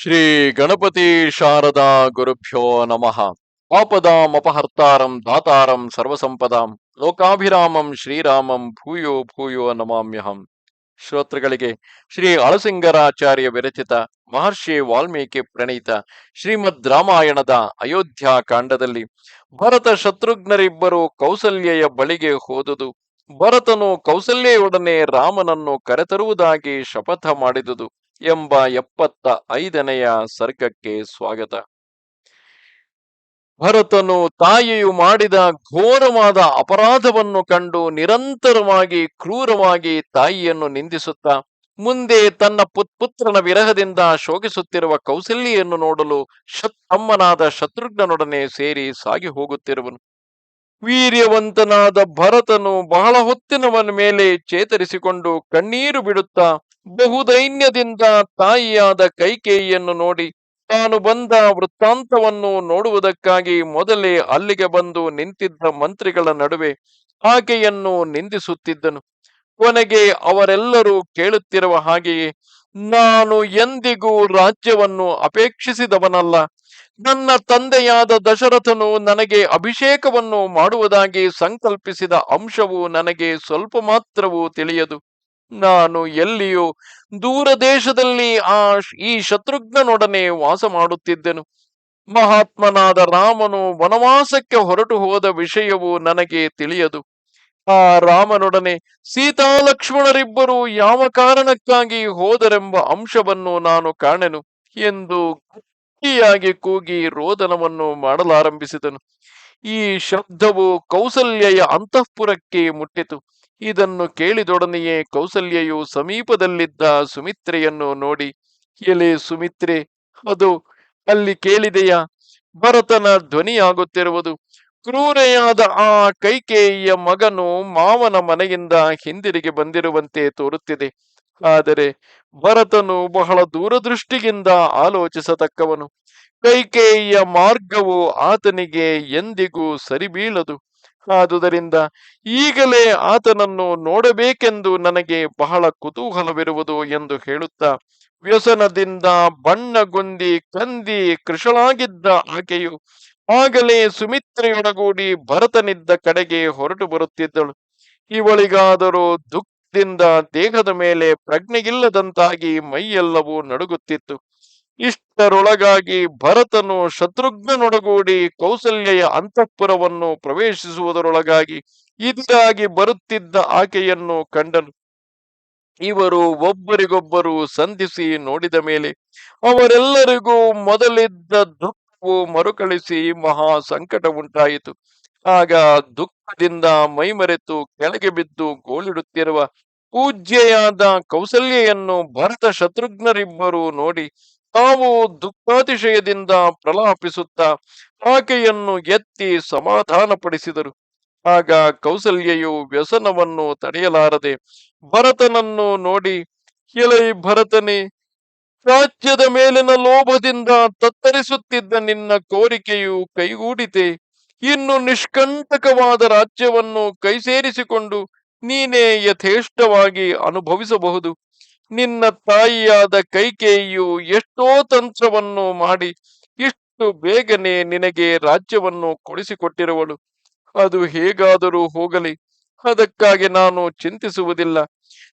ಶ್ರೀ ಗಣಪತಿ ಶಾರದಾ ಗುರುಭ್ಯೋ ನಮಃ. ಆಪದಾಂ ಅಪಹರ್ತಾರಂ ದಾತಾರಂ ಸರ್ವಸಂಪದಾಂ ಲೋಕಾಭಿರಾಮಂ ಶ್ರೀರಾಮಂ ಭೂಯೋ ಭೂಯೋ ನಮಾಮ್ಯಹಂ. ಶ್ರೋತೃಗಳಿಗೆ ಶ್ರೀ ಅಳಸಿಂಗರಾಚಾರ್ಯ ವಿರಚಿತ ಮಹರ್ಷಿ ವಾಲ್ಮೀಕಿ ಪ್ರಣೀತ ಶ್ರೀಮದ್ ರಾಮಾಯಣದ ಅಯೋಧ್ಯ ಕಾಂಡದಲ್ಲಿ ಭರತ ಶತ್ರುಘ್ನರಿಬ್ಬರು ಕೌಸಲ್ಯೆಯ ಬಳಿಗೆ ಹೋದುದು, ಭರತನು ಕೌಸಲ್ಯೆಯೊಡನೆ ರಾಮನನ್ನು ಕರೆತರುವುದಾಗಿ ಶಪಥ ಮಾಡಿದುದು. ಎಂಬ ಎಪ್ಪತ್ತ ಐದನೆಯ ಸರ್ಗಕ್ಕೆ ಸ್ವಾಗತ. ಭರತನು ತಾಯಿಯು ಮಾಡಿದ ಘೋರವಾದ ಅಪರಾಧವನ್ನು ಕಂಡು ನಿರಂತರವಾಗಿ ಕ್ರೂರವಾಗಿ ತಾಯಿಯನ್ನು ನಿಂದಿಸುತ್ತಾ, ಮುಂದೆ ತನ್ನ ಪುತ್ಪುತ್ರನ ವಿರಹದಿಂದ ಶೋಕಿಸುತ್ತಿರುವ ಕೌಸಲ್ಯನ್ನು ನೋಡಲು ಶತ್ತಮ್ಮನಾದ ಶತ್ರುಘ್ನನೊಡನೆ ಸೇರಿ ಸಾಗಿ ಹೋಗುತ್ತಿರುವನು. ವೀರ್ಯವಂತನಾದ ಭರತನು ಬಹಳ ಹೊತ್ತಿನವನ ಮೇಲೆ ಚೇತರಿಸಿಕೊಂಡು ಕಣ್ಣೀರು ಬಿಡುತ್ತಾ ಬಹುದೈನ್ಯದಿಂದ ತಾಯಿಯಾದ ಕೈಕೇಯಿಯನ್ನು ನೋಡಿ ತಾನು ಬಂದ ವೃತ್ತಾಂತವನ್ನು ನೋಡುವುದಕ್ಕಾಗಿ ಮೊದಲೇ ಅಲ್ಲಿಗೆ ಬಂದು ನಿಂತಿದ್ದ ಮಂತ್ರಿಗಳ ನಡುವೆ ಆಕೆಯನ್ನು ನಿಂದಿಸುತ್ತಿದ್ದನು. ಕೊನೆಗೆ ಅವರೆಲ್ಲರೂ ಕೇಳುತ್ತಿರುವ ಹಾಗೆಯೇ, ನಾನು ಎಂದಿಗೂ ರಾಜ್ಯವನ್ನು ಅಪೇಕ್ಷಿಸಿದವನಲ್ಲ. ನನ್ನ ತಂದೆಯಾದ ದಶರಥನು ನನಗೆ ಅಭಿಷೇಕವನ್ನು ಮಾಡುವುದಾಗಿ ಸಂಕಲ್ಪಿಸಿದ ಅಂಶವು ನನಗೆ ಸ್ವಲ್ಪ ಮಾತ್ರವೂ ತಿಳಿಯದು. ನಾನು ಎಲ್ಲಿಯೂ ದೂರ ದೇಶದಲ್ಲಿ ಆ ಈ ಶತ್ರುಘ್ನನೊಡನೆ ವಾಸ ಮಾಡುತ್ತಿದ್ದೆನು. ಮಹಾತ್ಮನಾದ ರಾಮನು ವನವಾಸಕ್ಕೆ ಹೊರಟು ಹೋದ ವಿಷಯವು ನನಗೆ ತಿಳಿಯದು. ಆ ರಾಮನೊಡನೆ ಸೀತಾ ಲಕ್ಷ್ಮಣರಿಬ್ಬರು ಯಾವ ಕಾರಣಕ್ಕಾಗಿ ಹೋದರೆಂಬ ಅಂಶವನ್ನು ನಾನು ಕಾಣೆನು ಎಂದು ಗಟ್ಟಿಯಾಗಿ ಕೂಗಿ ರೋದನವನ್ನು ಮಾಡಲಾರಂಭಿಸಿದನು. ಈ ಶಬ್ದವು ಕೌಸಲ್ಯಯ ಅಂತಃಪುರಕ್ಕೆ ಮುಟ್ಟಿತು. ಇದನ್ನು ಕೇಳಿದೊಡನೆಯೇ ಕೌಸಲ್ಯೆಯು ಸಮೀಪದಲ್ಲಿದ್ದ ಸುಮಿತ್ರೆಯನ್ನು ನೋಡಿ, ಎಲೆ ಸುಮಿತ್ರೆ, ಅದು ಅಲ್ಲಿ ಕೇಳಿದೆಯಾ? ಭರತನ ಧ್ವನಿಯಾಗುತ್ತಿರುವುದು. ಕ್ರೂರೆಯಾದ ಆ ಕೈಕೇಯಿಯ ಮಗನು ಮಾವನ ಮನೆಯಿಂದ ಹಿಂದಿರುಗಿ ಬಂದಿರುವಂತೆ ತೋರುತ್ತಿದೆ. ಆದರೆ ಭರತನು ಬಹಳ ದೂರದೃಷ್ಟಿಯಿಂದ ಆಲೋಚಿಸತಕ್ಕವನು. ಕೈಕೇಯಿಯ ಮಾರ್ಗವು ಆತನಿಗೆ ಎಂದಿಗೂ ಸರಿಬೀಳದು. ಆದುದರಿಂದ ಈಗಲೇ ಆತನನ್ನು ನೋಡಬೇಕೆಂದು ನನಗೆ ಬಹಳ ಕುತೂಹಲವಿರುವುದು ಎಂದು ಹೇಳುತ್ತಾ ವ್ಯಸನದಿಂದ ಬಣ್ಣಗುಂದಿ ಕಂದಿ ಕೃಷಳಾಗಿದ್ದ ಆಕೆಯು ಆಗಲೇ ಸುಮಿತ್ರೆಯೊಡಗೂಡಿ ಭರತನಿದ್ದ ಕಡೆಗೆ ಹೊರಟು ಬರುತ್ತಿದ್ದಳು. ಇವಳಿಗಾದರೂ ದುಃಖದಿಂದ ದೇಹದ ಮೇಲೆ ಪ್ರಜ್ಞೆಗಿಲ್ಲದಂತಾಗಿ ಮೈಯೆಲ್ಲವೂ ನಡುಗುತ್ತಿತ್ತು. ಇಷ್ಟರೊಳಗಾಗಿ ಭರತನು ಶತ್ರುಘ್ನನೊಡಗೂಡಿ ಕೌಸಲ್ಯ ಅಂತಃಪುರವನ್ನು ಪ್ರವೇಶಿಸುವುದರೊಳಗಾಗಿ ಇದಾಗಿ ಬರುತ್ತಿದ್ದ ಆಕೆಯನ್ನು ಕಂಡನು. ಇವರು ಒಬ್ಬರಿಗೊಬ್ಬರು ಸಂಧಿಸಿ ನೋಡಿದ ಮೇಲೆ ಅವರೆಲ್ಲರಿಗೂ ಮೊದಲಿದ್ದ ದುಃಖವು ಮರುಕಳಿಸಿ ಮಹಾ ಸಂಕಟ ಉಂಟಾಯಿತು. ಆಗ ದುಃಖದಿಂದ ಮೈಮರೆತು ಕೆಳಗೆ ಬಿದ್ದು ಗೋಳಿಡುತ್ತಿರುವ ಪೂಜ್ಯೆಯಾದ ಕೌಸಲ್ಯೆಯನ್ನು ಭರತ ಶತ್ರುಘ್ನರಿಬ್ಬರು ನೋಡಿ ತಾವು ದುಃಖಾತಿಶಯದಿಂದ ಪ್ರಲಾಪಿಸುತ್ತಾ ಆಕೆಯನ್ನು ಎತ್ತಿ ಸಮಾಧಾನಪಡಿಸಿದರು. ಆಗ ಕೌಸಲ್ಯೆಯು ವ್ಯಸನವನ್ನು ತಡೆಯಲಾರದೆ ಭರತನನ್ನು ನೋಡಿ ಎಲೈ ಭರತನೇ, ರಾಜ್ಯದ ಮೇಲಿನ ಲೋಭದಿಂದ ತತ್ತರಿಸುತ್ತಿದ್ದ ನಿನ್ನ ಕೋರಿಕೆಯು ಕೈಗೂಡಿತೆ. ಇನ್ನು ನಿಷ್ಕಂಟಕವಾದ ರಾಜ್ಯವನ್ನು ಕೈಸೇರಿಸಿಕೊಂಡು ನೀನೇ ಯಥೇಷ್ಟವಾಗಿ ಅನುಭವಿಸಬಹುದು. ನಿನ್ನ ತಾಯಿಯಾದ ಕೈಕೇಯಿಯು ಎಷ್ಟೋ ತಂತ್ರವನ್ನು ಮಾಡಿ ಇಷ್ಟು ಬೇಗನೆ ನಿನಗೆ ರಾಜ್ಯವನ್ನು ಕೊಡಿಸಿಕೊಟ್ಟಿರುವಳು. ಅದು ಹೇಗಾದರೂ ಹೋಗಲಿ. ಅದಕ್ಕಾಗಿ ನಾನು ಚಿಂತಿಸುವುದಿಲ್ಲ.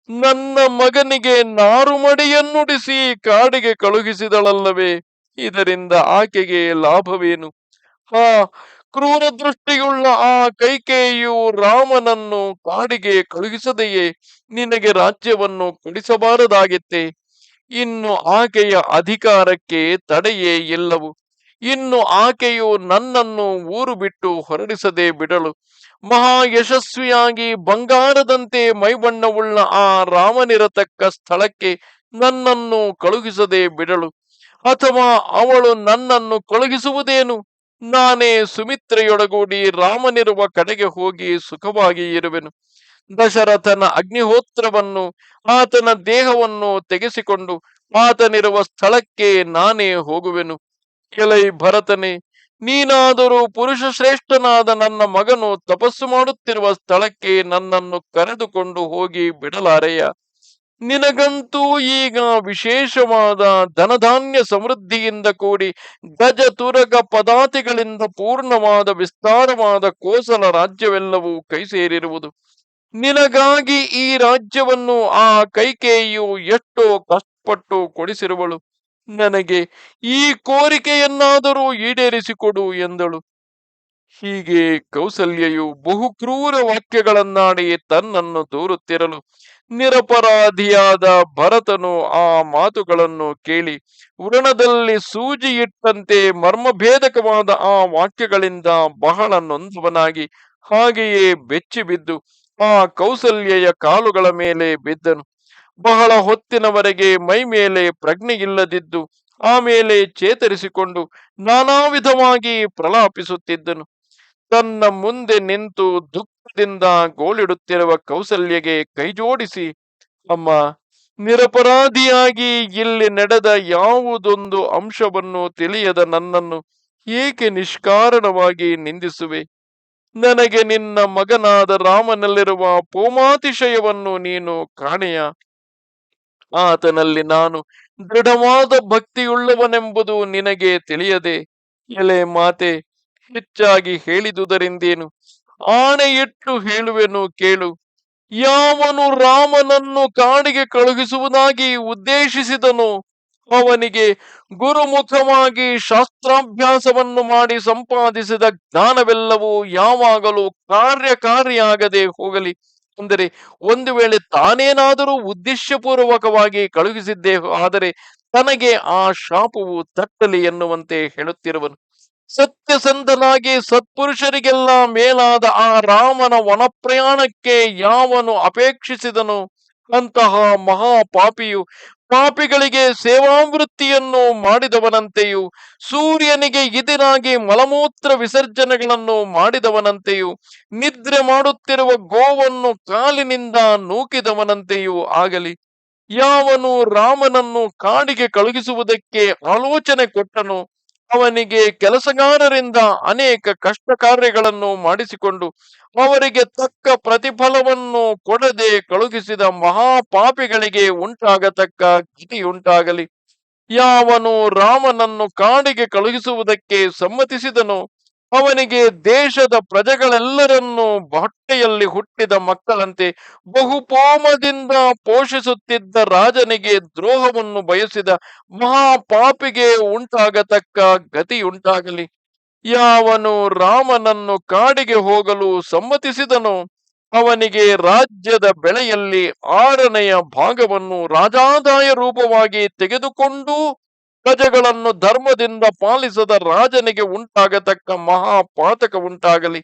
ನನ್ನ ಮಗನಿಗೆ ನಾರುಮಡಿಯನ್ನುಡಿಸಿ ಕಾಡಿಗೆ ಕಳುಹಿಸಿದಳಲ್ಲವೇ. ಇದರಿಂದ ಆಕೆಗೆ ಲಾಭವೇನು? ಆ ಕ್ರೂರ ದೃಷ್ಟಿಯುಳ್ಳ ಆ ಕೈಕೇಯು ರಾಮನನ್ನು ಕಾಡಿಗೆ ಕಳುಹಿಸದೆಯೇ? ನಿನಗೆ ರಾಜ್ಯವನ್ನು ಕೊಡಿಸಬಾರದಾಗಿತ್ತೆ ಇನ್ನು ಆಕೆಯ ಅಧಿಕಾರಕ್ಕೆ ತಡೆಯೇ ಇಲ್ಲವು ಇನ್ನು ಆಕೆಯು ನನ್ನನ್ನು ಊರು ಬಿಟ್ಟು ಹೊರಡಿಸದೆ ಬಿಡಳು ಮಹಾ ಯಶಸ್ವಿಯಾಗಿ ಬಂಗಾರದಂತೆ ಮೈಬಣ್ಣವುಳ್ಳ ಆ ರಾಮನಿರತಕ್ಕ ಸ್ಥಳಕ್ಕೆ ನನ್ನನ್ನು ಕಳುಹಿಸದೆ ಬಿಡಳು ಅಥವಾ ಅವಳು ನನ್ನನ್ನು ಕಳುಹಿಸುವುದೇನು? ನಾನೇ ಸುಮಿತ್ರೆಯೊಡಗೂಡಿ ರಾಮನಿರುವ ಕಡೆಗೆ ಹೋಗಿ ಸುಖವಾಗಿ ಇರುವೆನು. ದಶರಥನ ಅಗ್ನಿಹೋತ್ರವನ್ನು, ಆತನ ದೇಹವನ್ನು ತೆಗೆಸಿಕೊಂಡು ಆತನಿರುವ ಸ್ಥಳಕ್ಕೆ ನಾನೇ ಹೋಗುವೆನು. ಕೆಲೈ ಭರತನೇ, ನೀನಾದರೂ ಪುರುಷ ಶ್ರೇಷ್ಠನಾದ ನನ್ನ ಮಗನು ತಪಸ್ಸು ಮಾಡುತ್ತಿರುವ ಸ್ಥಳಕ್ಕೆ ನನ್ನನ್ನು ಕರೆದುಕೊಂಡು ಹೋಗಿ ಬಿಡಲಾರೆಯ? ನಿನಗಂತೂ ಈಗ ವಿಶೇಷವಾದ ಧನಧಾನ್ಯ ಸಮೃದ್ಧಿಯಿಂದ ಕೂಡಿ ಗಜ ತುರಗ ಪದಾತಿಗಳಿಂದ ಪೂರ್ಣವಾದ ವಿಸ್ತಾರವಾದ ಕೋಸಲ ರಾಜ್ಯವೆಲ್ಲವೂ ಕೈ ಸೇರಿರುವುದು. ನಿನಗಾಗಿ ಈ ರಾಜ್ಯವನ್ನು ಆ ಕೈಕೇಯು ಎಷ್ಟೋ ಕಷ್ಟಪಟ್ಟು ಕೊಡಿಸಿರುವಳು. ನನಗೆ ಈ ಕೋರಿಕೆಯನ್ನಾದರೂ ಈಡೇರಿಸಿಕೊಡು ಎಂದಳು. ಹೀಗೆ ಕೌಸಲ್ಯೆಯು ಬಹು ಕ್ರೂರ ವಾಕ್ಯಗಳನ್ನಾಡಿ ತನ್ನನ್ನು ದೂರುತ್ತಿರಲು ನಿರಪರಾಧಿಯಾದ ಭರತನು ಆ ಮಾತುಗಳನ್ನು ಕೇಳಿ ವೃಣದಲ್ಲಿ ಸೂಜಿ ಇಟ್ಟಂತೆ ಮರ್ಮಭೇದಕವಾದ ಆ ವಾಕ್ಯಗಳಿಂದ ಬಹಳ ನೊಂದವನಾಗಿ ಹಾಗೆಯೇ ಬೆಚ್ಚಿ ಬಿದ್ದು ಆ ಕೌಸಲ್ಯೆಯ ಕಾಲುಗಳ ಮೇಲೆ ಬಿದ್ದನು. ಬಹಳ ಹೊತ್ತಿನವರೆಗೆ ಮೈ ಮೇಲೆ ಪ್ರಜ್ಞೆಯಿಲ್ಲದಿದ್ದು ಆಮೇಲೆ ಚೇತರಿಸಿಕೊಂಡು ನಾನಾ ವಿಧವಾಗಿ ಪ್ರಲಾಪಿಸುತ್ತಿದ್ದನು. ತನ್ನ ಮುಂದೆ ನಿಂತು ದುಃಖದಿಂದ ಗೋಳಿಡುತ್ತಿರುವ ಕೌಸಲ್ಯಗೆ ಕೈಜೋಡಿಸಿ, ಅಮ್ಮ, ನಿರಪರಾಧಿಯಾಗಿ ಇಲ್ಲಿ ನಡೆದ ಯಾವುದೊಂದು ಅಂಶವನ್ನು ತಿಳಿಯದ ನನ್ನನ್ನು ಏಕೆ ನಿಷ್ಕಾರಣವಾಗಿ ನಿಂದಿಸುವೆ? ನನಗೆ ನಿನ್ನ ಮಗನಾದ ರಾಮನಲ್ಲಿರುವ ಪೋಮಾತಿಶಯವನ್ನು ನೀನು ಕಾಣೆಯ? ಆತನಲ್ಲಿ ನಾನು ದೃಢವಾದ ಭಕ್ತಿಯುಳ್ಳವನೆಂಬುದು ನಿನಗೆ ತಿಳಿಯದೆ, ಎಲೆ ಮಾತೆ, ಹೆಚ್ಚಾಗಿ ಹೇಳಿದುದರಿಂದೇನು? ಆಣೆಯಿಟ್ಟು ಹೇಳುವೆನು ಕೇಳು. ಯಾವನು ರಾಮನನ್ನು ಕಾಡಿಗೆ ಕಳುಹಿಸುವುದಾಗಿ ಉದ್ದೇಶಿಸಿದನು, ಅವನಿಗೆ ಗುರುಮುಖವಾಗಿ ಶಾಸ್ತ್ರಾಭ್ಯಾಸವನ್ನು ಮಾಡಿ ಸಂಪಾದಿಸಿದ ಜ್ಞಾನವೆಲ್ಲವೂ ಯಾವಾಗಲೂ ಕಾರ್ಯಕಾರಿಯಾಗದೆ ಹೋಗಲಿ. ಅಂದರೆ ಒಂದು ವೇಳೆ ತಾನೇನಾದರೂ ಉದ್ದೇಶಪೂರ್ವಕವಾಗಿ ಕಳುಹಿಸಿದ್ದೇ, ಆದರೆ ತನಗೆ ಆ ಶಾಪವು ತಟ್ಟಲಿ ಎನ್ನುವಂತೆ ಹೇಳುತ್ತಿರುವನು. ಸತ್ಯಸಂಧನಾಗಿ ಸತ್ಪುರುಷರಿಗೆಲ್ಲ ಮೇಲಾದ ಆ ರಾಮನ ವನಪ್ರಯಾಣಕ್ಕೆ ಯಾವನು ಅಪೇಕ್ಷಿಸಿದನು? ಅಂತಹ ಮಹಾಪಾಪಿಯು ಪಾಪಿಗಳಿಗೆ ಸೇವಾವೃತ್ತಿಯನ್ನು ಮಾಡಿದವನಂತೆಯೂ, ಸೂರ್ಯನಿಗೆ ಇದಿರಾಗಿ ಮಲಮೂತ್ರ ವಿಸರ್ಜನೆಗಳನ್ನು ಮಾಡಿದವನಂತೆಯೂ, ನಿದ್ರೆ ಮಾಡುತ್ತಿರುವ ಗೋವನ್ನು ಕಾಲಿನಿಂದ ನೂಕಿದವನಂತೆಯೂ ಆಗಲಿ. ಯಾವನು ರಾಮನನ್ನು ಕಾಡಿಗೆ ಕಳುಹಿಸುವುದಕ್ಕೆ ಆಲೋಚನೆ ಕೊಟ್ಟನು ಅವನಿಗೆ ಕೆಲಸಗಾರರಿಂದ ಅನೇಕ ಕಷ್ಟ ಕಾರ್ಯಗಳನ್ನು ಮಾಡಿಸಿಕೊಂಡು ಅವರಿಗೆ ತಕ್ಕ ಪ್ರತಿಫಲವನ್ನು ಕೊಡದೆ ಕಳುಹಿಸಿದ ಮಹಾಪಾಪಿಗಳಿಗೆ ಉಂಟಾಗತಕ್ಕ ಗತಿಯುಂಟಾಗಲಿ ಯಾವನು ರಾಮನನ್ನು ಕಾಡಿಗೆ ಕಳುಹಿಸುವುದಕ್ಕೆ ಸಮ್ಮತಿಸಿದನೋ ಅವನಿಗೆ ದೇಶದ ಪ್ರಜೆಗಳೆಲ್ಲರನ್ನು ಹೊಟ್ಟೆಯಲ್ಲಿ ಹುಟ್ಟಿದ ಮಕ್ಕಳಂತೆ ಬಹುಪೋಮದಿಂದ ಪೋಷಿಸುತ್ತಿದ್ದ ರಾಜನಿಗೆ ದ್ರೋಹವನ್ನು ಬಯಸಿದ ಮಹಾಪಾಪಿಗೆ ಉಂಟಾಗತಕ್ಕ ಗತಿಯುಂಟಾಗಲಿ. ಯಾವನು ರಾಮನನ್ನು ಕಾಡಿಗೆ ಹೋಗಲು ಸಮ್ಮತಿಸಿದನೋ ಅವನಿಗೆ ರಾಜ್ಯದ ಬೆಳೆಯಲ್ಲಿ ಆರನೆಯ ಭಾಗವನ್ನು ರಾಜಾದಾಯ ರೂಪವಾಗಿ ತೆಗೆದುಕೊಂಡು ಪ್ರಜೆಗಳನ್ನು ಧರ್ಮದಿಂದ ಪಾಲಿಸದ ರಾಜನಿಗೆ ಉಂಟಾಗತಕ್ಕ ಮಹಾಪಾತಕ ಉಂಟಾಗಲಿ.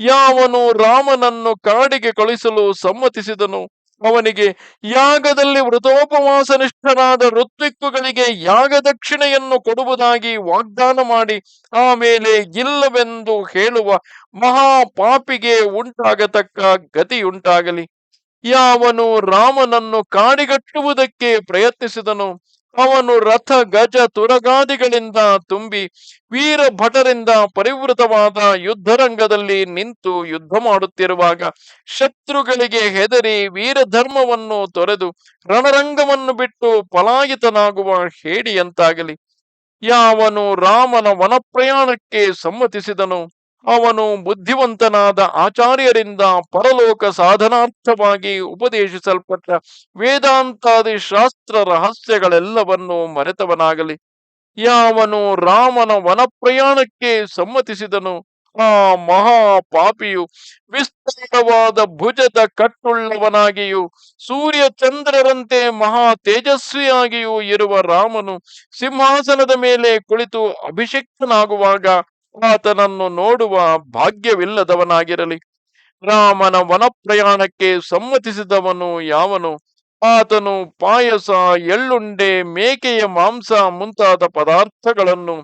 ಯಾವನು ರಾಮನನ್ನು ಕಾಡಿಗೆ ಕಳಿಸಲು ಸಮ್ಮತಿಸಿದನು, ಅವನಿಗೆ ಯಾಗದಲ್ಲಿ ವೃತೋಪವಾಸನಿಷ್ಠರಾದ ಋತ್ವಿಕ್ಕುಗಳಿಗೆ ಯಾಗ ದಕ್ಷಿಣೆಯನ್ನು ಕೊಡುವುದಾಗಿ ವಾಗ್ದಾನ ಮಾಡಿ ಆಮೇಲೆ ಇಲ್ಲವೆಂದು ಹೇಳುವ ಮಹಾಪಾಪಿಗೆ ಉಂಟಾಗತಕ್ಕ ಗತಿಯುಂಟಾಗಲಿ. ಯಾವನು ರಾಮನನ್ನು ಕಾಡಿಗಟ್ಟುವುದಕ್ಕೆ ಪ್ರಯತ್ನಿಸಿದನು ಅವನು ರಥ, ಗಜ, ತುರಗಾದಿಗಳಿಂದ ತುಂಬಿ ವೀರ ಭಟರಿಂದ ಪರಿವೃತವಾದ ಯುದ್ಧರಂಗದಲ್ಲಿ ನಿಂತು ಯುದ್ಧ ಮಾಡುತ್ತಿರುವಾಗ ಶತ್ರುಗಳಿಗೆ ಹೆದರಿ ವೀರ ಧರ್ಮವನ್ನು ತೊರೆದು ರಣರಂಗವನ್ನು ಬಿಟ್ಟು ಪಲಾಯಿತನಾಗುವ ಹೇಡಿಯಂತಾಗಲಿ. ಯಾವನು ರಾಮನ ವನಪ್ರಯಾಣಕ್ಕೆ ಸಮ್ಮತಿಸಿದನು. ಅವನು ಬುದ್ಧಿವಂತನಾದ ಆಚಾರ್ಯರಿಂದ ಪರಲೋಕ ಸಾಧನಾರ್ಥವಾಗಿ ಉಪದೇಶಿಸಲ್ಪಟ್ಟ ವೇದಾಂತಾದಿ ಶಾಸ್ತ್ರ ರಹಸ್ಯಗಳೆಲ್ಲವನ್ನು ಮರೆತವನಾಗಲಿ. ಯಾವನು ರಾಮನ ವನಪ್ರಯಾಣಕ್ಕೆ ಸಮ್ಮತಿಸಿದನು, ಆ ಮಹಾಪಾಪಿಯು ವಿಸ್ತಾರವಾದ ಭುಜದ ಕಟ್ಟುಳ್ಳವನಾಗಿಯೂ ಸೂರ್ಯ ಚಂದ್ರರಂತೆ ಮಹಾ ತೇಜಸ್ವಿಯಾಗಿಯೂ ಇರುವ ರಾಮನು ಸಿಂಹಾಸನದ ಮೇಲೆ ಕುಳಿತು ಅಭಿಷಿಕ್ತನಾಗುವಾಗ ಆತನನ್ನು ನೋಡುವ ಭಾಗ್ಯವಿಲ್ಲದವನಾಗಿರಲಿ. ರಾಮನ ವನಪ್ರಯಾಣಕ್ಕೆ ಸಮ್ಮತಿಸಿದವನು ಯಾವನು? ಆತನು ಪಾಯಸ, ಎಳ್ಳುಂಡೆ, ಮೇಕೆಯ ಮಾಂಸ ಮುಂತಾದ ಪದಾರ್ಥಗಳನ್ನು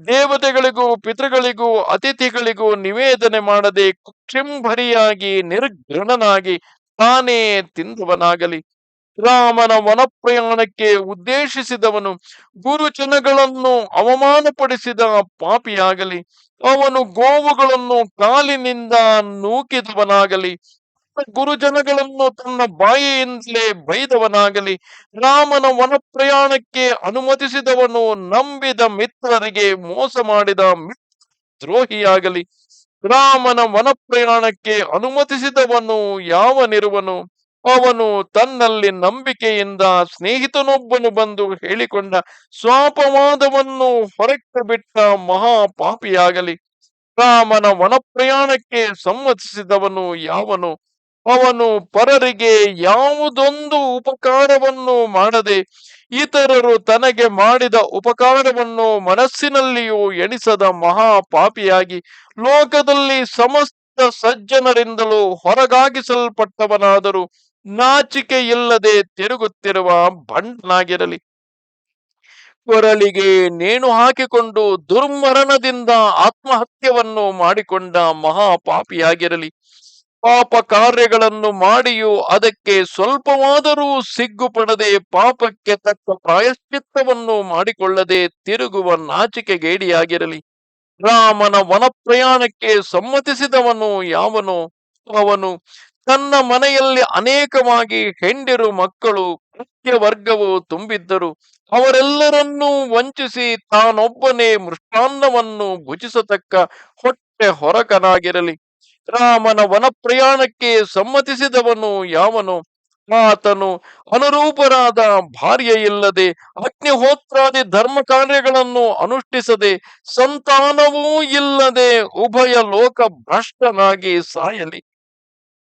ದೇವತೆಗಳಿಗೂ, ಪಿತೃಗಳಿಗೂ, ಅತಿಥಿಗಳಿಗೂ ನಿವೇದನೆ ಮಾಡದೆ ಕುಕ್ಷಿಂಭರಿಯಾಗಿ ನಿರ್ಘೃಣನಾಗಿ ತಾನೇ ತಿಂದವನಾಗಲಿ. ರಾಮನ ವನಪ್ರಯಾಣಕ್ಕೆ ಉದ್ದೇಶಿಸಿದವನು ಗುರುಜನಗಳನ್ನು ಅವಮಾನಪಡಿಸಿದ ಪಾಪಿಯಾಗಲಿ, ಅವನು ಗೋವುಗಳನ್ನು ಕಾಲಿನಿಂದ ನೂಕಿದವನಾಗಲಿ, ಗುರುಜನಗಳನ್ನು ತನ್ನ ಬಾಯಿಯಿಂದಲೇ ಬೈದವನಾಗಲಿ, ರಾಮನ ವನ ಪ್ರಯಾಣಕ್ಕೆ ಅನುಮತಿಸಿದವನು ನಂಬಿದ ಮಿತ್ರರಿಗೆ ಮೋಸ ಮಾಡಿದ ದ್ರೋಹಿಯಾಗಲಿ, ರಾಮನ ವನ ಪ್ರಯಾಣಕ್ಕೆ ಅನುಮತಿಸಿದವನು ಯಾವನಿರುವನು? ಅವನು ತನ್ನಲ್ಲಿ ನಂಬಿಕೆಯಿಂದ ಸ್ನೇಹಿತನೊಬ್ಬನು ಬಂದು ಹೇಳಿಕೊಂಡ ಸ್ವಾಪವಾದವನ್ನು ಹೊರಕ್ಕೆ ಬಿಟ್ಟ ಮಹಾಪಾಪಿಯಾಗಲಿ. ರಾಮನ ವನ ಪ್ರಯಾಣಕ್ಕೆ ಸಮ್ಮತಿಸಿದವನು ಯಾವನು? ಅವನು ಪರರಿಗೆ ಯಾವುದೊಂದು ಉಪಕಾರವನ್ನು ಮಾಡದೆ ಇತರರು ತನಗೆ ಮಾಡಿದ ಉಪಕಾರವನ್ನು ಮನಸ್ಸಿನಲ್ಲಿಯೂ ಎಣಿಸದ ಮಹಾಪಾಪಿಯಾಗಿ ಲೋಕದಲ್ಲಿ ಸಮಸ್ತ ಸಜ್ಜನರಿಂದಲೂ ಹೊರಗಾಗಿಸಲ್ಪಟ್ಟವನಾದರೂ ನಾಚಿಕೆ ಇಲ್ಲದೆ ತಿರುಗುತ್ತಿರುವ ಬಂಡನಾಗಿರಲಿ ಕೊರಳಿಗೆ ನೇಣು ಹಾಕಿಕೊಂಡು ದುರ್ಮರಣದಿಂದ ಆತ್ಮಹತ್ಯವನ್ನು ಮಾಡಿಕೊಂಡ ಮಹಾಪಾಪಿಯಾಗಿರಲಿ. ಪಾಪ ಕಾರ್ಯಗಳನ್ನು ಮಾಡಿಯೂ ಅದಕ್ಕೆ ಸ್ವಲ್ಪವಾದರೂ ಸಿಗ್ಗು ಪಡದೆ ಪಾಪಕ್ಕೆ ತಕ್ಕ ಪ್ರಾಯಶ್ಚಿತ್ತವನ್ನು ಮಾಡಿಕೊಳ್ಳದೆ ತಿರುಗುವ ನಾಚಿಕೆಗೇಡಿಯಾಗಿರಲಿ. ರಾಮನ ವನಪ್ರಯಾಣಕ್ಕೆ ಸಮ್ಮತಿಸಿದವನು ಯಾವನು? ಅವನು ತನ್ನ ಮನೆಯಲ್ಲಿ ಅನೇಕವಾಗಿ ಹೆಂಡಿರು ಮಕ್ಕಳು ವರ್ಗವು ತುಂಬಿದ್ದರು. ಅವರೆಲ್ಲರನ್ನೂ ವಂಚಿಸಿ ತಾನೊಬ್ಬನೇ ಮೃಷ್ಟಾನ್ನವನ್ನು ಭುಜಿಸತಕ್ಕ ಹೊಟ್ಟೆ ಹೊರಕನಾಗಿರಲಿ. ರಾಮನ ವನಪ್ರಯಾಣಕ್ಕೆ ಸಮ್ಮತಿಸಿದವನು ಯಾವನು? ಆತನು ಅನುರೂಪರಾದ ಭಾರ್ಯ ಇಲ್ಲದೆ ಅಗ್ನಿಹೋತ್ರಾದಿ ಧರ್ಮ ಕಾರ್ಯಗಳನ್ನು ಅನುಷ್ಠಿಸದೆ ಸಂತಾನವೂ ಇಲ್ಲದೆ ಉಭಯ ಲೋಕ ಭ್ರಷ್ಟನಾಗಿ ಸಾಯಲಿ.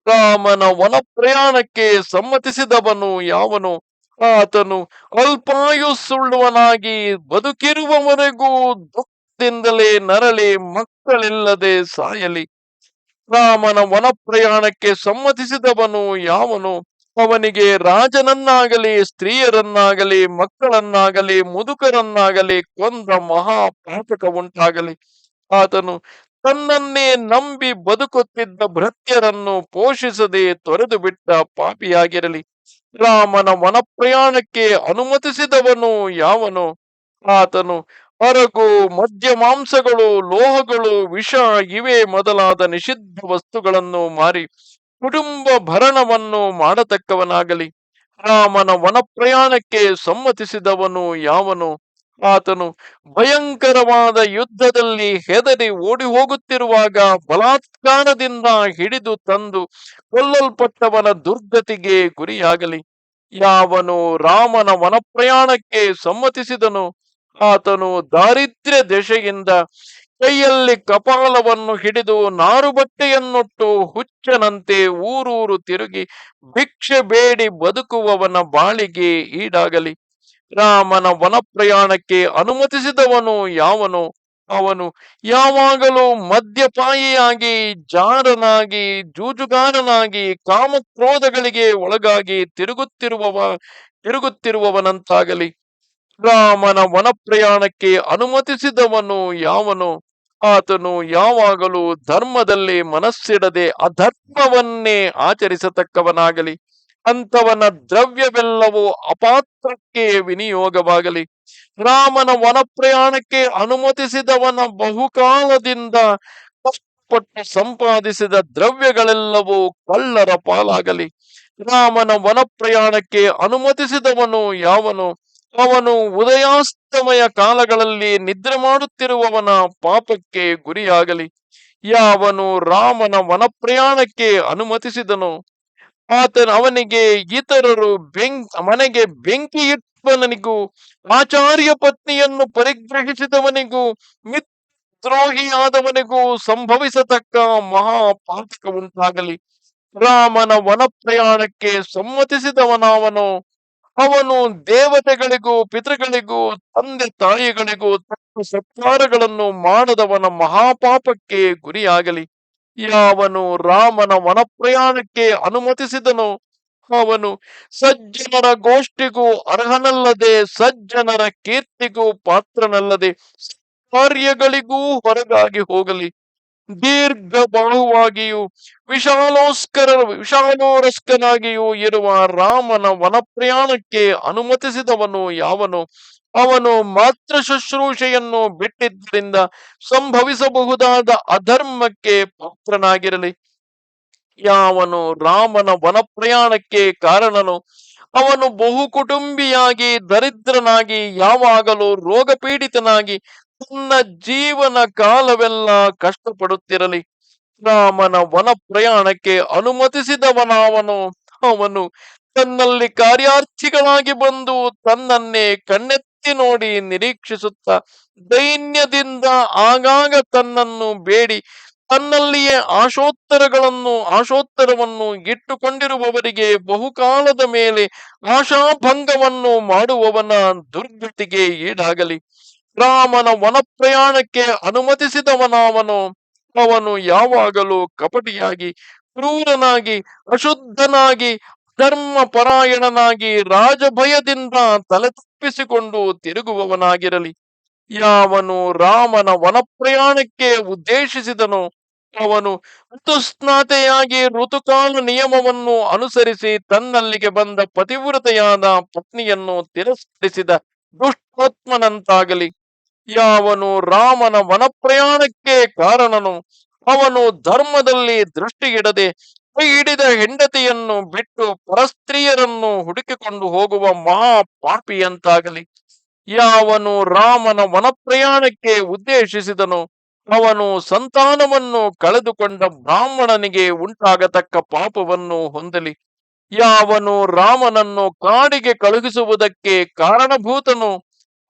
ರಾಮನ ವನ ಪ್ರಯಾಣಕ್ಕೆ ಸಮ್ಮತಿಸಿದವನು ಯಾವನು? ಆತನು ಅಲ್ಪಾಯುಸುಳ್ಳುವನಾಗಿ ಬದುಕಿರುವವರೆಗೂ ದುಃಖದಿಂದಲೇ ನರಳಿ ಮಕ್ಕಳಿಲ್ಲದೆ ಸಾಯಲಿ. ರಾಮನ ವನ ಪ್ರಯಾಣಕ್ಕೆ ಸಮ್ಮತಿಸಿದವನು ಯಾವನು? ಅವನಿಗೆ ರಾಜನನ್ನಾಗಲಿ, ಸ್ತ್ರೀಯರನ್ನಾಗಲಿ, ಮಕ್ಕಳನ್ನಾಗಲಿ, ಮುದುಕರನ್ನಾಗಲಿ, ಕೊಂದ ಮಹಾಪಾತಕ ಉಂಟಾಗಲಿ ಆತನು ತನ್ನನ್ನೇ ನಂಬಿ ಬದುಕುತ್ತಿದ್ದ ಭೃತ್ಯರನ್ನು ಪೋಷಿಸದೆ ತೊರೆದು ಬಿಟ್ಟ ಪಾಪಿಯಾಗಿರಲಿ. ರಾಮನ ವನಪ್ರಯಾಣಕ್ಕೆ ಅನುಮತಿಸಿದವನು ಯಾವನು? ಆತನು ಅರಗು ಮದ್ಯ ಮಾಂಸಗಳು, ಲೋಹಗಳು, ವಿಷ ಇವೆ ಮೊದಲಾದ ನಿಷಿದ್ಧ ವಸ್ತುಗಳನ್ನು ಮಾರಿ ಕುಟುಂಬ ಭರಣವನ್ನು ಮಾಡತಕ್ಕವನಾಗಲಿ. ರಾಮನ ವನಪ್ರಯಾಣಕ್ಕೆ ಸಮ್ಮತಿಸಿದವನು ಯಾವನು? ಆತನು ಭಯಂಕರವಾದ ಯುದ್ಧದಲ್ಲಿ ಹೆದರಿ ಓಡಿ ಹೋಗುತ್ತಿರುವಾಗ ಬಲಾತ್ಕಾರದಿಂದ ಹಿಡಿದು ತಂದು ಕೊಲ್ಲಲ್ಪಟ್ಟವನ ದುರ್ಗತಿಗೆ ಗುರಿಯಾಗಲಿ. ಯಾವನು ರಾಮನ ವನಪ್ರಯಾಣಕ್ಕೆ ಸಮ್ಮತಿಸಿದನು? ಆತನು ದಾರಿದ್ರ್ಯ ದೆಸೆಯಿಂದ ಕೈಯಲ್ಲಿ ಕಪಾಲವನ್ನು ಹಿಡಿದು ನಾರು ಬಟ್ಟೆಯನ್ನುಟ್ಟು ಹುಚ್ಚನಂತೆ ಊರೂರು ತಿರುಗಿ ಭಿಕ್ಷೆ ಬೇಡಿ ಬದುಕುವವನ ಬಾಳಿಗೆ ಈಡಾಗಲಿ. ರಾಮನ ವನ ಪ್ರಯಾಣಕ್ಕೆ ಅನುಮತಿಸಿದವನು ಯಾವನು? ಅವನು ಯಾವಾಗಲೂ ಮದ್ಯಪಾಯಿಯಾಗಿ, ಜಾರನಾಗಿ, ಜೂಜುಗಾರನಾಗಿ, ಕಾಮಕ್ರೋಧಗಳಿಗೆ ಒಳಗಾಗಿ ತಿರುಗುತ್ತಿರುವವ, ತಿರುಗುತ್ತಿರುವವನಂತಾಗಲಿ. ರಾಮನ ವನಪ್ರಯಾಣಕ್ಕೆ ಅನುಮತಿಸಿದವನು ಯಾವನು? ಆತನು ಯಾವಾಗಲೂ ಧರ್ಮದಲ್ಲಿ ಮನಸ್ಸಿಡದೆ ಅಧರ್ಮವನ್ನೇ ಆಚರಿಸತಕ್ಕವನಾಗಲಿ ಅಂತವನ ದ್ರವ್ಯವೆಲ್ಲವೂ ಅಪಾತ್ರಕ್ಕೆ ವಿನಿಯೋಗವಾಗಲಿ. ರಾಮನ ವನಪ್ರಯಾಣಕ್ಕೆ ಅನುಮತಿಸಿದವನ ಬಹುಕಾಲದಿಂದ ಕಷ್ಟಪಟ್ಟು ಸಂಪಾದಿಸಿದ ದ್ರವ್ಯಗಳೆಲ್ಲವೂ ಕಳ್ಳರ ಪಾಲಾಗಲಿ. ರಾಮನ ವನ ಪ್ರಯಾಣಕ್ಕೆ ಅನುಮತಿಸಿದವನು ಯಾವನು? ಅವನು ಉದಯಾಸ್ತಮಯ ಕಾಲಗಳಲ್ಲಿ ನಿದ್ರೆ ಮಾಡುತ್ತಿರುವವನ ಪಾಪಕ್ಕೆ ಗುರಿಯಾಗಲಿ. ಯಾವನು ರಾಮನ ವನಪ್ರಯಾಣಕ್ಕೆ ಅನುಮತಿಸಿದನು. ಆತನ ಅವನಿಗೆ ಇತರರು ಬೆಂಕ್ ಮನೆಗೆ ಬೆಂಕಿ ಇಟ್ಟವನಿಗೂ ಆಚಾರ್ಯ ಪತ್ನಿಯನ್ನು ಪರಿಗ್ರಹಿಸಿದವನಿಗೂ ಮಿತ್ರದ್ರೋಹಿಯಾದವನಿಗೂ ಸಂಭವಿಸತಕ್ಕ ಮಹಾಪಾತಕ ಉಂಟಾಗಲಿ ರಾಮನ ವನಪ್ರಯಾಣಕ್ಕೆ ಸಮ್ಮತಿಸಿದವನವನು ಅವನು ದೇವತೆಗಳಿಗೂ, ಪಿತೃಗಳಿಗೂ, ತಂದೆ ತಾಯಿಗಳಿಗೂ ತಕ್ಕ ಸತ್ಕಾರಗಳನ್ನು ಮಾಡದವನ ಮಹಾಪಾಪಕ್ಕೆ ಗುರಿಯಾಗಲಿ. ಯಾವನು ರಾಮನ ವನಪ್ರಯಾಣಕ್ಕೆ ಅನುಮತಿಸಿದನೋ, ಅವನು ಸಜ್ಜನರ ಗೋಷ್ಠಿಗೂ ಅರ್ಹನಲ್ಲದೆ, ಸಜ್ಜನರ ಕೀರ್ತಿಗೂ ಪಾತ್ರನಲ್ಲದೆ ಕಾರ್ಯಗಳಿಗೂ ಹೊರಗಾಗಿ ಹೋಗಲಿ. ದೀರ್ಘ ಬಾಹುವಾಗಿಯೂ ವಿಶಾಲೋಸ್ಕರ ವಿಶಾಲೋರಸ್ಕನಾಗಿಯೂ ಇರುವ ರಾಮನ ವನ ಪ್ರಯಾಣಕ್ಕೆ ಅನುಮತಿಸಿದವನು ಯಾವನು? ಅವನು ಮಾತೃ ಶುಶ್ರೂಷೆಯನ್ನು ಬಿಟ್ಟಿದ್ದರಿಂದ ಸಂಭವಿಸಬಹುದಾದ ಅಧರ್ಮಕ್ಕೆ ಪಾತ್ರನಾಗಿರಲಿ. ಯಾವನು ರಾಮನ ವನ ಪ್ರಯಾಣಕ್ಕೆ ಕಾರಣನು? ಅವನು ಬಹು ಕುಟುಂಬಿಯಾಗಿ ದರಿದ್ರನಾಗಿ, ಯಾವಾಗಲೂ ರೋಗ ಪೀಡಿತನಾಗಿ ತನ್ನ ಜೀವನ ಕಾಲವೆಲ್ಲ ಕಷ್ಟಪಡುತ್ತಿರಲಿ. ರಾಮನ ವನ ಪ್ರಯಾಣಕ್ಕೆ ಅನುಮತಿಸಿದವನಾವನು. ಅವನು ತನ್ನಲ್ಲಿ ಕಾರ್ಯಾರ್ಥಿಗಳಾಗಿ ಬಂದು ತನ್ನನ್ನೇ ಕಣ್ಣೆತ್ತಿ ನೋಡಿ ನಿರೀಕ್ಷಿಸುತ್ತ ದೈನ್ಯದಿಂದ ಆಗಾಗ ತನ್ನನ್ನು ಬೇಡಿ. ತನ್ನಲ್ಲಿಯೇ ಆಶೋತ್ತರಗಳನ್ನು, ಆಶೋತ್ತರವನ್ನು ಇಟ್ಟುಕೊಂಡಿರುವವರಿಗೆ ಬಹುಕಾಲದ ಮೇಲೆ ಆಶಾಭಂಗವನ್ನು ಮಾಡುವವನ ದುರ್ಗತಿಗೆ ಈಡಾಗಲಿ. ರಾಮನ ವನ ಪ್ರಯಾಣಕ್ಕೆ ಅನುಮತಿಸಿದವನವನು ಅವನು ಯಾವಾಗಲೂ ಕಪಟಿಯಾಗಿ, ಕ್ರೂರನಾಗಿ, ಅಶುದ್ಧನಾಗಿ ಧರ್ಮ ಪರಾಯಣನಾಗಿ ರಾಜಭಯದಿಂದ ತಲೆ ತಪ್ಪಿಸಿಕೊಂಡು ತಿರುಗುವವನಾಗಿರಲಿ. ಯಾವನು ರಾಮನ ವನ ಪ್ರಯಾಣಕ್ಕೆ ಉದ್ದೇಶಿಸಿದನು, ಅವನು ಋತುಸ್ನಾತೆಯಾಗಿ ಋತುಕಾಲ ನಿಯಮವನ್ನು ಅನುಸರಿಸಿ ತನ್ನಲ್ಲಿಗೆ ಬಂದ ಪತಿವ್ರತೆಯಾದ ಪತ್ನಿಯನ್ನು ತಿರಸ್ಕರಿಸಿದ ದುಷ್ಟಾತ್ಮನಂತಾಗಲಿ ಯಾವನು ರಾಮನ ವನಪ್ರಯಾಣಕ್ಕೆ ಕಾರಣನು, ಅವನು ಧರ್ಮದಲ್ಲಿ ದೃಷ್ಟಿಯಿಡದೆ ಕೈ ಹಿಡಿದ ಹೆಂಡತಿಯನ್ನು ಬಿಟ್ಟು ಪರಸ್ತ್ರೀಯರನ್ನು ಹುಡುಕಿಕೊಂಡು ಹೋಗುವ ಮಹಾ ಪಾಪಿಯಂತಾಗಲಿ ಯಾವನು ರಾಮನ ವನಪ್ರಯಾಣಕ್ಕೆ ಉದ್ದೇಶಿಸಿದನು, ಅವನು ಸಂತಾನವನ್ನು ಕಳೆದುಕೊಂಡ ಬ್ರಾಹ್ಮಣನಿಗೆ ಉಂಟಾಗತಕ್ಕ ಪಾಪವನ್ನು ಹೊಂದಲಿ. ಯಾವನು ರಾಮನನ್ನು ಕಾಡಿಗೆ ಕಳುಹಿಸುವುದಕ್ಕೆ ಕಾರಣಭೂತನು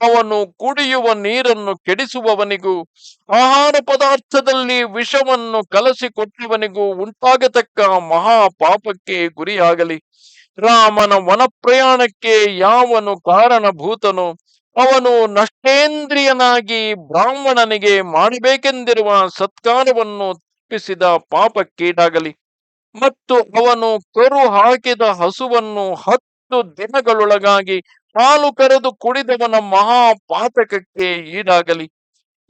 ಅವನು ಕುಡಿಯುವ ನೀರನ್ನು ಕೆಡಿಸುವವನಿಗೂ, ಆಹಾರ ಪದಾರ್ಥದಲ್ಲಿ ವಿಷವನ್ನು ಕಲಸಿಕೊಟ್ಟವನಿಗೂ ಉಂಟಾಗತಕ್ಕ ಮಹಾ ಪಾಪಕ್ಕೆ ಗುರಿಯಾಗಲಿ. ರಾಮನ ವನ ಪ್ರಯಾಣಕ್ಕೆ ಯಾವನು ಕಾರಣಭೂತನು? ಅವನು ನಷ್ಟೇಂದ್ರಿಯನಾಗಿ ಬ್ರಾಹ್ಮಣನಿಗೆ ಮಾಡಬೇಕೆಂದಿರುವ ಸತ್ಕಾರವನ್ನು ತಪ್ಪಿಸಿದ ಪಾಪಕ್ಕೀಡಾಗಲಿ. ಮತ್ತು ಅವನು ಕರು ಹಾಕಿದ ಹಸುವನ್ನು ಹತ್ತು ದಿನಗಳೊಳಗಾಗಿ ಹಾಲು ಕರೆದು ಕುಡಿದವನ ಮಹಾಪಾತಕಕ್ಕೆ ಈಡಾಗಲಿ.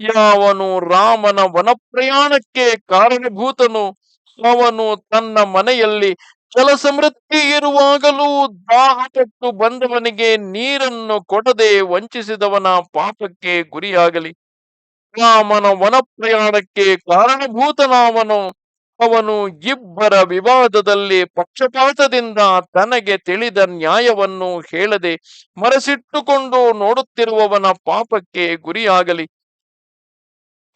ಯಾವನು ರಾಮನ ವನಪ್ರಯಾಣಕ್ಕೆ ಕಾರಣಭೂತನು, ಅವನು ತನ್ನ ಮನೆಯಲ್ಲಿ ಜಲಸಮೃದ್ಧಿ ಇರುವಾಗಲೂ ದಾಹಪಟ್ಟು ಬಂದವನಿಗೆ ನೀರನ್ನು ಕೊಡದೆ ವಂಚಿಸಿದವನ ಪಾಪಕ್ಕೆ ಗುರಿಯಾಗಲಿ. ರಾಮನ ವನಪ್ರಯಾಣಕ್ಕೆ ಕಾರಣಭೂತನಾವನು ಅವನು ಇಬ್ಬರ ವಿವಾದದಲ್ಲಿ ಪಕ್ಷಪಾತದಿಂದ ತನಗೆ ತಿಳಿದ ನ್ಯಾಯವನ್ನು ಹೇಳದೆ ಮರೆಸಿಟ್ಟುಕೊಂಡು ನೋಡುತ್ತಿರುವವನ ಪಾಪಕ್ಕೆ ಗುರಿಯಾಗಲಿ.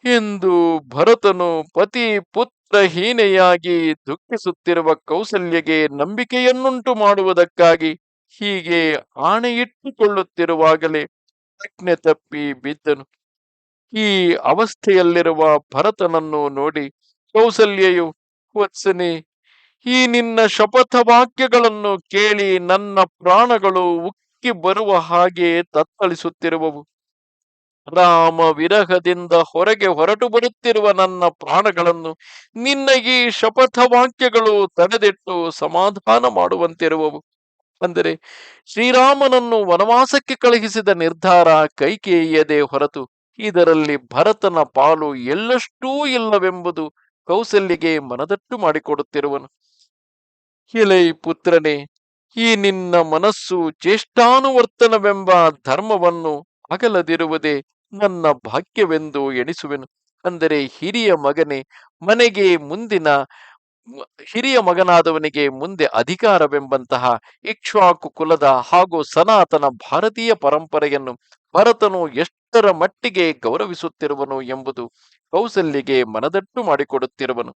ಎಂದು ಭರತನು ಪತಿ ಪುತ್ರಹೀನೆಯಾಗಿ ದುಃಖಿಸುತ್ತಿರುವ ಕೌಸಲ್ಯಗೆ ನಂಬಿಕೆಯನ್ನುಂಟು ಮಾಡುವುದಕ್ಕಾಗಿ ಹೀಗೆ ಆಣೆಯಿಟ್ಟುಕೊಳ್ಳುತ್ತಿರುವಾಗಲೇ ಪ್ರಜ್ಞೆ ತಪ್ಪಿ ಬಿದ್ದನು. ಈ ಅವಸ್ಥೆಯಲ್ಲಿರುವ ಭರತನನ್ನು ನೋಡಿ ಕೌಸಲ್ಯೆಯು ವತ್ಸನೆ, ಈ ನಿನ್ನ ಶಪಥ ವಾಕ್ಯಗಳನ್ನು ಕೇಳಿ ನನ್ನ ಪ್ರಾಣಗಳು ಉಕ್ಕಿ ಬರುವ ಹಾಗೆ ತತ್ತಳಿಸುತ್ತಿರುವವು. ರಾಮ ವಿರಹದಿಂದ ಹೊರಗೆ ಹೊರಟು ಬರುತ್ತಿರುವ ನನ್ನ ಪ್ರಾಣಗಳನ್ನು ನಿನ್ನ ಈ ಶಪಥ ವಾಕ್ಯಗಳು ತಡೆದಿಟ್ಟು ಸಮಾಧಾನ ಮಾಡುವಂತಿರುವವು. ಅಂದರೆ, ಶ್ರೀರಾಮನನ್ನು ವನವಾಸಕ್ಕೆ ಕಳುಹಿಸಿದ ನಿರ್ಧಾರ ಕೈಕೇಯದೆ ಹೊರತು, ಇದರಲ್ಲಿ ಭರತನ ಪಾಲು ಎಲ್ಲಷ್ಟೂ ಇಲ್ಲವೆಂಬುದು ಕೌಸಲ್ಯಗೆ ಮನದಟ್ಟು ಮಾಡಿಕೊಡುತ್ತಿರುವನು. ಎಲೈ ಪುತ್ರನೇ, ಈ ನಿನ್ನ ಮನಸ್ಸು ಚೇಷ್ಟಾನುವರ್ತನವೆಂಬ ಧರ್ಮವನ್ನು ಅಗಲದಿರುವುದೇ ನನ್ನ ಭಾಗ್ಯವೆಂದು ಎಣಿಸುವೆನು. ಅಂದರೆ ಹಿರಿಯ ಮಗನೇ, ಮನೆಗೆ ಮುಂದಿನ ಹಿರಿಯ ಮಗನಾದವನಿಗೆ ಮುಂದೆ ಅಧಿಕಾರವೆಂಬಂತಹ ಇಕ್ಷ್ವಾಕು ಕುಲದ ಹಾಗೂ ಸನಾತನ ಭಾರತೀಯ ಪರಂಪರೆಯನ್ನು ಭರತನು ಎಷ್ಟರ ಮಟ್ಟಿಗೆ ಗೌರವಿಸುತ್ತಿರುವನು ಎಂಬುದು ಕೌಸಲ್ಯಗೆ ಮನದಟ್ಟು ಮಾಡಿಕೊಡುತ್ತಿರುವನು.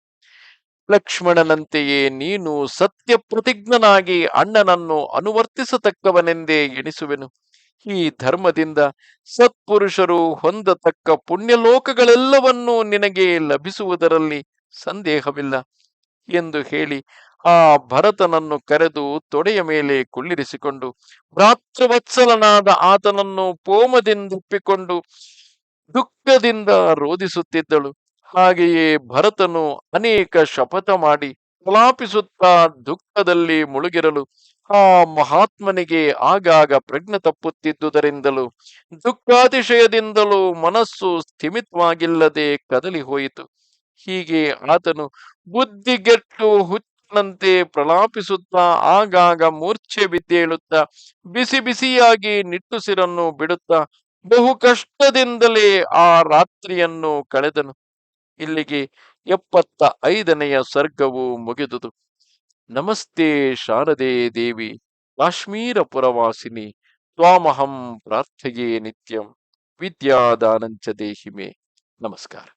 ಲಕ್ಷ್ಮಣನಂತೆಯೇ ನೀನು ಸತ್ಯ ಪ್ರತಿಜ್ಞನಾಗಿ ಅಣ್ಣನನ್ನು ಅನುವರ್ತಿಸತಕ್ಕವನೆಂದೇ ಎಣಿಸುವೆನು. ಈ ಧರ್ಮದಿಂದ ಸತ್ಪುರುಷರು ಹೊಂದತಕ್ಕ ಪುಣ್ಯಲೋಕಗಳೆಲ್ಲವನ್ನೂ ನಿನಗೆ ಲಭಿಸುವುದರಲ್ಲಿ ಸಂದೇಹವಿಲ್ಲ. ಎಂದು ಹೇಳಿ ಆ ಭರತನನ್ನು ಕರೆದು ತೊಡೆಯ ಮೇಲೆ ಕುಳ್ಳಿರಿಸಿಕೊಂಡು, ಭ್ರಾತೃವತ್ಸಲನಾದ ಆತನನ್ನು ಪೋಮದಿಂದಪ್ಪಿಕೊಂಡು ದುಃಖದಿಂದ ರೋಧಿಸುತ್ತಿದ್ದಳು. ಹಾಗೆಯೇ ಭರತನು ಅನೇಕ ಶಪಥ ಮಾಡಿ ಕಲಾಪಿಸುತ್ತಾ ದುಃಖದಲ್ಲಿ ಮುಳುಗಿರಲು ಆ ಮಹಾತ್ಮನಿಗೆ ಆಗಾಗ ಪ್ರಜ್ಞೆ ತಪ್ಪುತ್ತಿದ್ದುದರಿಂದಲೂ ದುಃಖಾತಿಶಯದಿಂದಲೂ ಮನಸ್ಸು ಸ್ಥಿಮಿತವಾಗಿಲ್ಲದೆ ಕದಲಿ ಹೋಯಿತು ಹೀಗೆ ಆತನು ಬುದ್ಧಿಗೆಟ್ಟು ಹುಚ್ಚನಂತೆ ಪ್ರಲಾಪಿಸುತ್ತಾ ಆಗಾಗ ಮೂರ್ಛೆ ಬಿದ್ದೇಳುತ್ತಾ ಬಿಸಿ ಬಿಸಿಯಾಗಿ ನಿಟ್ಟುಸಿರನ್ನು ಬಿಡುತ್ತಾ ಬಹು ಕಷ್ಟದಿಂದಲೇ ಆ ರಾತ್ರಿಯನ್ನು ಕಳೆದನು. ಇಲ್ಲಿಗೆ ಎಪ್ಪತ್ತ ಐದನೆಯ ಸರ್ಗವು ಮುಗಿದುದು. ನಮಸ್ತೆ ಶಾರದೆ ದೇವಿ ಕಾಶ್ಮೀರ ಪುರವಾಸಿನಿ ತ್ವಾಮಹಂ ಪ್ರಾರ್ಥೆಯೇ ನಿತ್ಯಂ ವಿದ್ಯಾದಾನಂಚ ದೇಹಿಮೆ. ನಮಸ್ಕಾರ.